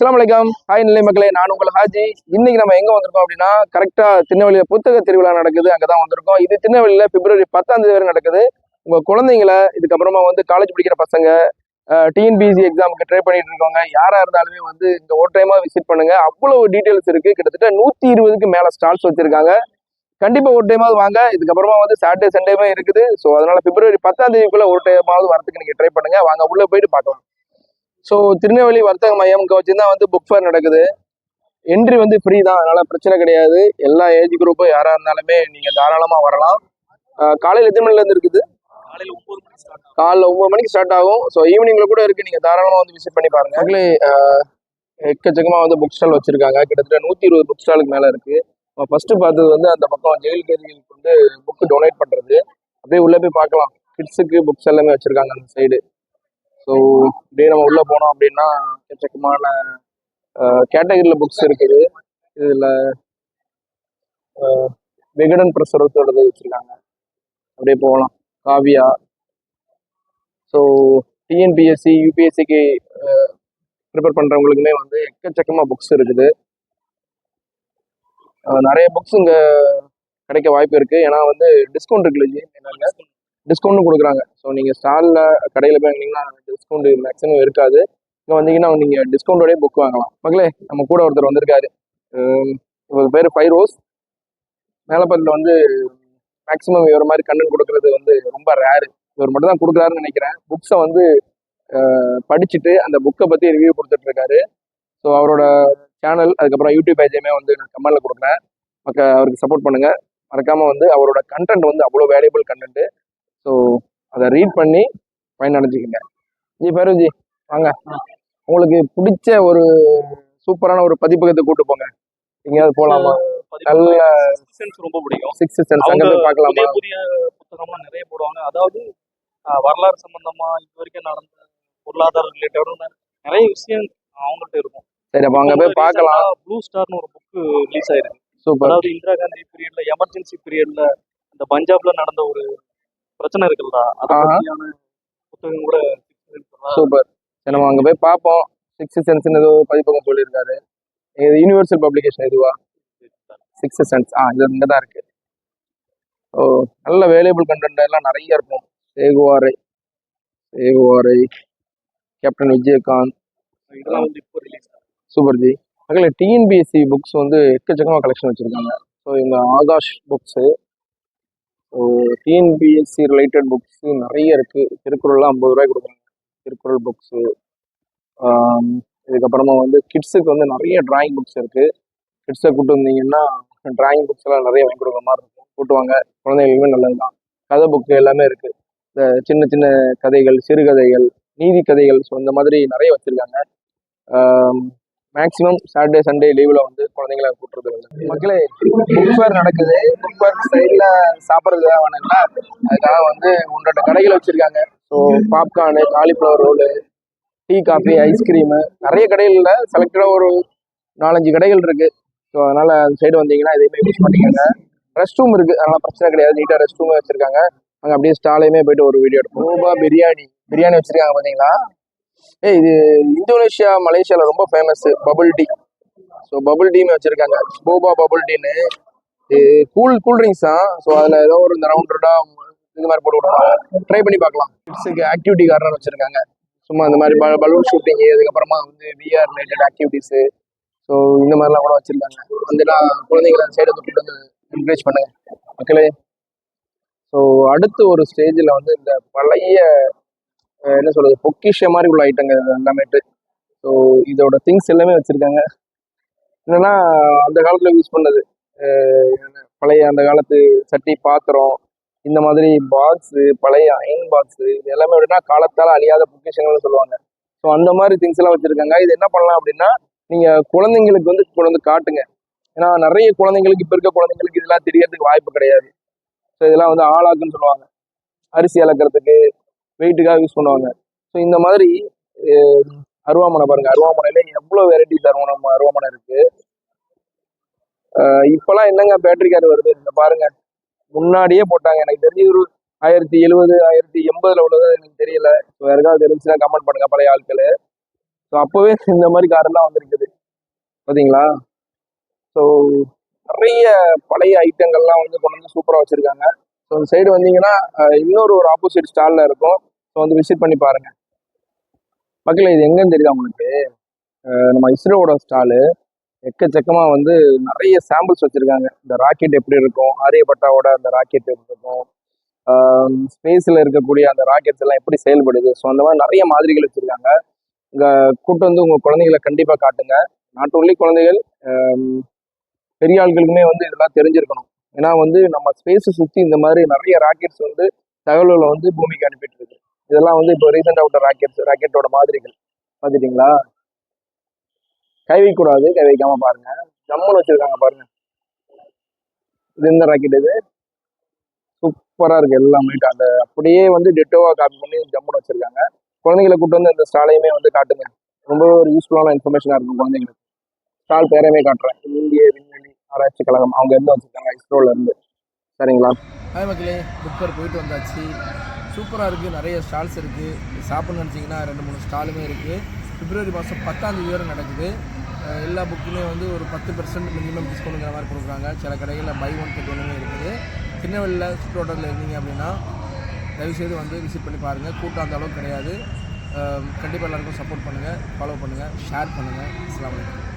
அஸ்லாம் வலைக்கம் ஹாய் நிலை மக்களே. நான் உங்கள் ஹாஜி. இன்னைக்கு நம்ம எங்க வந்திருக்கோம் அப்படின்னா கரெக்டா திருநெல்வேலியில புத்தக திருவிழா நடக்குது. அங்கதான் வந்திருக்கோம். இது திருநெல்வேலியில பிப்ரவரி பத்தாம் தேதி வரை நடக்குது. உங்க குழந்தைங்களை இதுக்கப்புறமா வந்து காலேஜ் படிக்கிற பசங்க டிஎன்பிசி எக்ஸாமுக்கு ட்ரை பண்ணிட்டு இருக்கவங்க யாரா இருந்தாலுமே வந்து இந்த ஒரு டைமா விசிட் பண்ணுங்க. அவ்வளவு டீடைல்ஸ் இருக்கு. கிட்டத்தட்ட நூத்தி இருபதுக்கு மேல ஸ்டால்ஸ் வச்சிருக்காங்க. கண்டிப்பா ஒரு டைமாவது வாங்க. இதுக்கப்புறமா வந்து சாட்டர்டே சண்டேமே இருக்குது. ஸோ அதனால பிப்ரவரி பத்தாம் தேதிக்குள்ள ஒரு டைமாவது வரதுக்கு நீங்க ட்ரை பண்ணுங்க. வாங்க. உள்ள போயிட்டு பார்க்கலாம். ஸோ திருநெல்வேலி வர்த்தக மையம் வச்சுதான் வந்து புக் ஃபேர் நடக்குது. என்ட்ரி வந்து ஃப்ரீ தான் அதனால பிரச்சனை கிடையாது. எல்லா ஏஜ் குரூப்பும் யாரா இருந்தாலுமே நீங்க தாராளமா வரலாம். காலையில எத்தனை மணில இருந்து இருக்குது? காலையில ஸ்டார்ட் ஆகும். காலைல ஒன்பது மணிக்கு ஸ்டார்ட் ஆகும். ஸோ ஈவினிங்ல கூட இருக்கு நீங்க தாராளமா வந்து விசிட் பண்ணி பாருங்க. மக்களே அஹ், எக்கச்சக்கமா வந்து புக் ஸ்டால் வச்சிருக்காங்க. கிட்டத்தட்ட நூத்தி இருபது புக் ஸ்டாலுக்கு மேல இருக்கு. ஃபர்ஸ்ட் பார்த்தது வந்து அந்த பக்கம் ஜெயில் கைதிகளுக்கு வந்து புக் டொனேட் பண்றது. அப்படியே உள்ள போய் பார்க்கலாம். கிட்ஸுக்கு புக்ஸ் எல்லாமே வச்சிருக்காங்க அந்த சைடு ஸோ அப்படியே நம்ம உள்ள போனோம் அப்படின்னா எக்கச்சக்கமான கேட்டகரியில் புக்ஸ் இருக்குது. இதுல விகடன் பிரசுரத்தோடது வச்சிருக்காங்க. அப்படியே போகலாம். காவியா. ஸோ டிஎன்பிஎஸ்சி யூபிஎஸ்சிக்கு ப்ரிப்பேர் பண்ணுறவங்களுக்குமே வந்து எக்கச்சக்கமாக புக்ஸ் இருக்குது. நிறைய புக்ஸ் இங்கே கிடைக்க வாய்ப்பு இருக்குது ஏன்னா வந்து டிஸ்கவுண்ட் இருக்குல்ல என்னங்க டிஸ்கவுண்ட்டும் கொடுக்குறாங்க. ஸோ நீங்கள் ஸ்டாலில் கடையில் போய் வாங்கினீங்கன்னா டிஸ்கவுண்ட் மேக்ஸிமம் இருக்காது. இங்கே வந்தீங்கன்னா நீங்கள் டிஸ்கவுண்டோடய புக் வாங்கலாம். மக்களே நம்ம கூட ஒருத்தர் வந்திருக்காரு. இவர் பேர் ஃபைரோஸ். மேலப்பட்டில் வந்து மேக்ஸிமம் இவர் மாதிரி கண்டென்ட் கொடுக்கறது வந்து ரொம்ப ரேரு இவர் மட்டும் தான் கொடுக்குறாருன்னு நினைக்கிறேன். புக்ஸை வந்து படிச்சுட்டு அந்த புக்கை பற்றி ரிவ்யூ கொடுத்துட்டு இருக்காரு ஸோ அவரோட சேனல் அதுக்கப்புறம் யூடியூப் பேஜையுமே வந்து நான் கமெண்டில் கொடுக்குறேன். மக்க அவருக்கு சப்போர்ட் பண்ணுங்கள் மறக்காமல் வந்து அவரோட கண்டென்ட் வந்து அவ்வளோ வேல்யூபிள் கண்டென்ட்டு ஸோ அதை ரீட் பண்ணி பயனடைஞ்சுக்கங்க. ஜி பேருஜி வாங்க. உங்களுக்கு பிடிச்ச ஒரு சூப்பரான ஒரு பதிப்பகத்தை கூட்டு போங்க. எங்கேயாவது போகலாமா நல்ல சென்ஸ் ரொம்ப பிடிக்கும். சிக்ஸ் சென்ஸ் அங்கே போய் பார்க்கலாமா? புதிய புத்தகம்லாம் நிறைய போடுவாங்க. அதாவது வரலாறு சம்பந்தமா இது வரைக்கும் நடந்த பொருளாதார ரிலேட்டட் நிறைய விஷயம் அவங்கள்ட்ட இருக்கும். சரி அப்போ அங்கே போய் பார்க்கலாம். ப்ளூ ஸ்டார்னு ஒரு புக் ரிலீஸ் ஆயிருக்கு. சூப்பர். அதாவது இந்திரா காந்தி பீரியட்ல எமர்ஜென்சி பீரியட்ல இந்த பஞ்சாப்ல நடந்த ஒரு பிரச்சனை இருக்குல்ல புத்தகம் கூட சூப்பர். சரி நம்ம அங்கே போய் பார்ப்போம். சிக்ஸ் சென்ஸ்னு ஏதோ பதிப்பகம் சொல்லியிருக்காரு இது யூனிவர்சல் பப்ளிகேஷன் இதுவா சிக்ஸ் சென்ஸ் ஆ இது இங்கே தான் இருக்கு. ஓ நல்ல வேல்யூபிள் கண்டென்ட் எல்லாம் நிறைய இருக்கும். சேகுவாரை சேகுவாரை கேப்டன் விஜயகாந்த். இதெல்லாம் வந்து இப்போ ரிலீஸ் சூப்பர் ஜி. அதில் டிஎன்பிஎஸ்சி புக்ஸ் வந்து எக்கச்சக்கமாக கலெக்ஷன் வச்சுருக்காங்க. ஸோ இந்த Aakash books TNPSC related books நிறைய இருக்குது திருக்குறள்லாம் ஐம்பது ரூபாய் கொடுக்குறாங்க. திருக்குறள் புக்ஸு இதுக்கப்புறமா வந்து கிட்ஸுக்கு வந்து நிறைய டிராயிங் புக்ஸ் இருக்குது கிட்ஸை கூட்டு வந்தீங்கன்னா டிராயிங் புக்ஸ் எல்லாம் நிறைய வாங்கி கொடுக்குற மாதிரி இருக்கும். கூட்டுவாங்க குழந்தைகளுமே நல்லது தான் கதை புக்கு எல்லாமே இருக்குது இந்த சின்ன சின்ன கதைகள் சிறுகதைகள் நீதி கதைகள் ஸோ இந்த மாதிரி நிறைய வச்சுருக்காங்க. மேக்ஸிமம் சாட்டர்டே சண்டே லீவில் வந்து குழந்தைங்களை கூட்டுறது இல்லை. மக்களே புக் ஃபேர் நடக்குது. புக் ஃபேர் சைடில் சாப்பிட்றது வேணுங்களா அதுக்காக வந்து ஒன்றரை கடைகள் வச்சுருக்காங்க. So popcorn cauliflower roll tea coffee ice cream நிறைய கடைகளில் செலக்டடாக ஒரு நாலஞ்சு கடைகள் இருக்கு. ஸோ அதனால அந்த சைடு வந்தீங்கன்னா இதையுமே யூஸ் பண்ணிக்கோங்க. ரெஸ்ட் ரூம் இருக்கு. அதனால பிரச்சனை கிடையாது. நீட்டாக ரெஸ்ட் ரூம் வச்சிருக்காங்க. அங்கே அப்படியே ஸ்டாலையுமே போயிட்டு ஒரு வீடியோ எடுப்போம். ரூபா பிரியாணி பிரியாணி வச்சிருக்காங்க பார்த்தீங்களா ஏய் இது இந்தோனேஷியா மலேசியால ரொம்ப famous bubble tea so bubble டீமே வச்சிருக்காங்க. போபா பபுள் டீன்னு கூல் கூல் ட்ரிங்க்ஸ் தான் ஸோ அதில் ஏதோ ஒரு இந்த ரவுண்டடா இது மாதிரி போட்டு விடுவாங்க ட்ரை பண்ணி பார்க்கலாம். கிட்ஸுக்கு ஆக்டிவிட்டி கார்னர் வச்சிருக்காங்க. சும்மா இந்த மாதிரி பலூன் ஷூட்டிங் அதுக்கப்புறமா வந்து விஆர் ரிலேட்டட் ஆக்டிவிட்டீஸு ஸோ இந்த மாதிரிலாம் கூட வச்சிருக்காங்க. வந்துலாம் குழந்தைங்களை சைடை தொட்டிட்டு வந்து என்கரேஜ் பண்ணுங்கள் மக்களே. ஸோ அடுத்து ஒரு ஸ்டேஜில் வந்து இந்த பழைய என்ன சொல்றது பொக்கிஷ மாதிரி உள்ள ஐட்டங்கள் எல்லாமேட்டு ஸோ இதோட திங்ஸ் எல்லாமே வச்சிருக்காங்க. என்னன்னா அந்த காலத்தில் யூஸ் பண்ணது என்ன, பழைய அந்த காலத்து சட்டி பாத்திரம் இந்த மாதிரி பாக்ஸு பழைய அயன் பாக்ஸு இது எல்லாமே எப்படின்னா காலத்தால் அழியாத பொக்கிஷங்கள்னு சொல்லுவாங்க. ஸோ அந்த மாதிரி திங்ஸ் எல்லாம் வச்சுருக்காங்க. இது என்ன பண்ணலாம் அப்படின்னா நீங்கள் குழந்தைங்களுக்கு வந்து கொண்டு வந்து காட்டுங்க. ஏன்னா நிறைய குழந்தைங்களுக்கு இப்போ இருக்க குழந்தைங்களுக்கு இதெல்லாம் தெரியறதுக்கு வாய்ப்பு கிடையாது. ஸோ இதெல்லாம் வந்து ஆளாக்குன்னு சொல்லுவாங்க. அரிசி அளக்கிறதுக்கு வெயிட்டுக்காக யூஸ் பண்ணுவாங்க. ஸோ இந்த மாதிரி அருவாமனை பாருங்க. அருவாமனையில எவ்வளோ வெரைட்டிஸ் அருவாமனை அருவாமனை இருக்கு? அஹ், இப்பெல்லாம் என்னங்க பேட்டரி கார் வருது? இந்த பாருங்க. முன்னாடியே போட்டாங்க. எனக்கு தெரிஞ்சு ஒரு ஆயிரத்தி எழுபது ஆயிரத்தி எண்பதுல உள்ளதாக எனக்கு தெரியல. ஸோ யாருக்காவது தெரிஞ்சுன்னா கமெண்ட் பண்ணுங்க பழைய ஆட்கள். ஸோ அப்போவே இந்த மாதிரி காரெல்லாம் வந்திருக்குது. பார்த்தீங்களா ஸோ நிறைய பழைய ஐட்டங்கள்லாம் வந்து கொண்டு வந்து சூப்பராக வச்சுருக்காங்க. ஸோ அந்த சைடு வந்தீங்கன்னா இன்னொரு ஒரு ஆப்போசிட் ஸ்டாலில் இருக்கும். ஸோ வந்து விசிட் பண்ணி பாருங்க. மக்களே இது எங்கன்னு தெரியுதா உங்களுக்கு? நம்ம இஸ்ரோவோட ஸ்டாலு எக்கச்சக்கமாக வந்து நிறைய சாம்பிள்ஸ் வச்சுருக்காங்க. இந்த ராக்கெட் எப்படி இருக்கும் ஆரியபட்டாவோட அந்த ராக்கெட் எப்படி இருக்கும் ஸ்பேஸில் இருக்கக்கூடிய அந்த ராக்கெட்ஸ் எல்லாம் எப்படி செயல்படுது? ஸோ அந்த மாதிரி நிறைய மாதிரிகள் வச்சுருக்காங்க. இங்கே கூட்டு வந்து உங்கள் குழந்தைகளை கண்டிப்பாக காட்டுங்க. நாட் ஒன்லி குழந்தைகள் பெரிய ஆள்களுக்குமே வந்து இதெல்லாம் தெரிஞ்சிருக்கணும். ஏன்னா வந்து நம்ம ஸ்பேஸை சுற்றி இந்த மாதிரி நிறைய ராக்கெட்ஸ் வந்து தகவல்களை வந்து பூமிக்கு அனுப்பிட்டு இருக்கு. இதெல்லாம் வந்து இப்போ ரீசெண்டாக விட்ட ராக்கெட் ராக்கெட்டோட மாதிரிகள். பார்த்துட்டிங்களா கை வைக்கக்கூடாது கை வைக்காம பாருங்க. ஜம்முன்னு வச்சிருக்காங்க பாருங்க. இது எந்த ராக்கெட் இது? சூப்பராக இருக்கு எல்லாமே. அந்த அப்படியே வந்து டெட்டோவா காப்பி பண்ணி ஜம்முன்னு வச்சிருக்காங்க. குழந்தைங்களை கூட்டு வந்து இந்த ஸ்டாலையுமே வந்து காட்டுங்க. ரொம்ப ஒரு யூஸ்ஃபுல்லான இன்ஃபர்மேஷனாக இருக்கும் குழந்தைங்களுக்கு. ஸ்டால் பேரையுமே காட்டுறேன். இந்திய விண்வெளி ஆராய்ச்சி கழகம். அவங்க இருந்து வச்சிருக்காங்க? இஸ்ரோல இருந்து. சரிங்களா? ஹாய் மக்களே புக்கர் போயிட்டு வந்தாச்சு. சூப்பராக இருக்குது நிறைய ஸ்டால்ஸ் இருக்குது சாப்பிட்ணும்னு நினச்சிங்கன்னா ரெண்டு மூணு ஸ்டாலுமே இருக்குது பிப்ரவரி மாதம் பத்தாம் தேதி வரை நடக்குது. எல்லா புக்குமே வந்து ஒரு பத்து பெர்சன்ட் மினிமம் டிஸ்கவுண்ட்ங்கிற மாதிரி கொடுக்குறாங்க. சில கடைகளில் பை ஒன் கெட் ஒன்றுமே இருக்குது. திருநெல்வேலியில் சுற்றுவட்டத்தில் இருந்தீங்க அப்படின்னா தயவுசெய்து வந்து விசிட் பண்ணி பாருங்கள் கூட்டம் அந்த அளவுக்கு கிடையாது. கண்டிப்பாக எல்லாருக்கும் சப்போர்ட் பண்ணுங்கள் ஃபாலோ பண்ணுங்கள் ஷேர் பண்ணுங்கள் அஸ்ஸலாமு வலைக்கம்